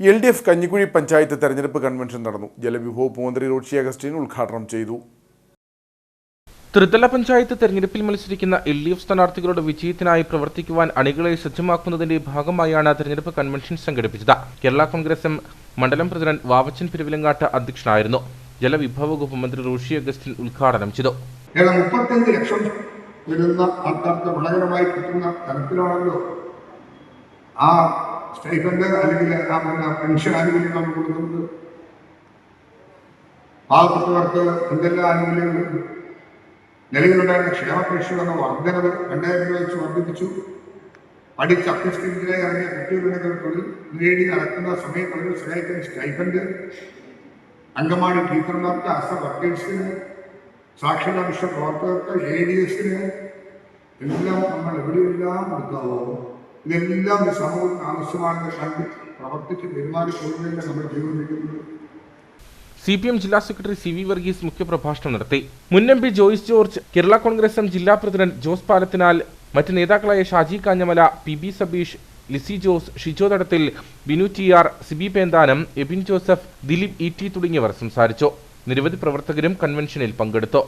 L D F Kanjikuzhy panchayat തെരഞ്ഞെടുപ്പ് convention നടന്നു. ജലവിഭവ മന്ത്രി റോഷി അഗസ്റ്റിൻ ഉദ്ഘാടനം ചെയ്തു. ത്രിതല പഞ്ചായത്ത് തെരഞ്ഞെടുപ്പിൽ മത്സരിക്കുന്ന എൽ ഡി എഫ് സ്ഥാനാർത്ഥികളുടെ വിജയത്തിനായി പ്രവർത്തിക്കുവാൻ അണികളെ സജ്ജമാക്കുന്നതിന്റെ ഭാഗമായാണ് തെരഞ്ഞെടുപ്പ് കൺവെൻഷൻ സംഘടിപ്പിച്ചത്. കേരള കോൺഗ്രസ് എം മണ്ഡലം പ്രസിഡന്റ് വാവച്ചൻ പെരുവിലങ്ങാട്ട് അധ്യക്ഷനായിരുന്നു. ജലവിഭവ വകുപ്പ് മന്ത്രി റോഷി അഗസ്റ്റിൻ ഉദ്ഘാടനം ചെയ്തു. മുപ്പത്തഞ്ച് ലക്ഷം വരുന്ന ആൾക്കാർക്ക് ഗുണകരമായി കിട്ടുന്ന തരത്തിലാണല്ലോ ആ സ്റ്റൈഫൻഡ് അല്ലെങ്കിൽ പെൻഷൻ ആനുകൂല്യങ്ങളാണ് കൊടുക്കുന്നത്. പാവപ്പെട്ടവർക്ക് എന്തെല്ലാം ആനുകൂല്യങ്ങൾ നിലവിലുണ്ടായിരുന്ന ക്ഷേമ പെൻഷൻ എന്ന വർധനവ് രണ്ടായിരം രൂപ വെച്ച് വർദ്ധിപ്പിച്ചു. പഠിച്ച അഭ്യസ്തത്തിനായി ഇറങ്ങിയ കുട്ടികളുടെ തൊഴിൽ നേടി നടക്കുന്ന സമയത്ത് അവരെ സഹായിക്കാൻ സ്റ്റൈഫൻഡ് അങ്കമാടി ടീച്ചർമാർക്ക് അസ വർക്കേഴ്സിന് സാക്ഷരതാ മിഷൻ പ്രവർത്തകർക്ക് എ ഡി എസിന് എല്ലാം നമ്മൾ എവിടെയെല്ലാം കൊടുക്കാവോ ഇതെല്ലാം ഈ സമൂഹത്തിന് ആവശ്യമാണെന്ന് കണ്ട് പ്രവർത്തിച്ച് പെരുമാറിക്കൊള്ളുന്നില്ല നമ്മൾ ജീവിക്കുന്നത് സി പി എം ജില്ലാ സെക്രട്ടറി സി വി വർഗീസ് മുഖ്യപ്രഭാഷണം നടത്തി. മുൻ M P Joice George Kerala Congress M ജില്ലാ പ്രസിഡന്റ് ജോസ് പാലത്തിനാൽ മറ്റ് നേതാക്കളായ Shaji Kanjamala P B Sabeesh Lissy Jose Shijo Thadathil Binu T R Siby Penthanam Ebin Joseph Dileep E T തുടങ്ങിയവർ സംസാരിച്ചു. നിരവധി പ്രവർത്തകരും കൺവെൻഷനിൽ പങ്കെടുത്തു.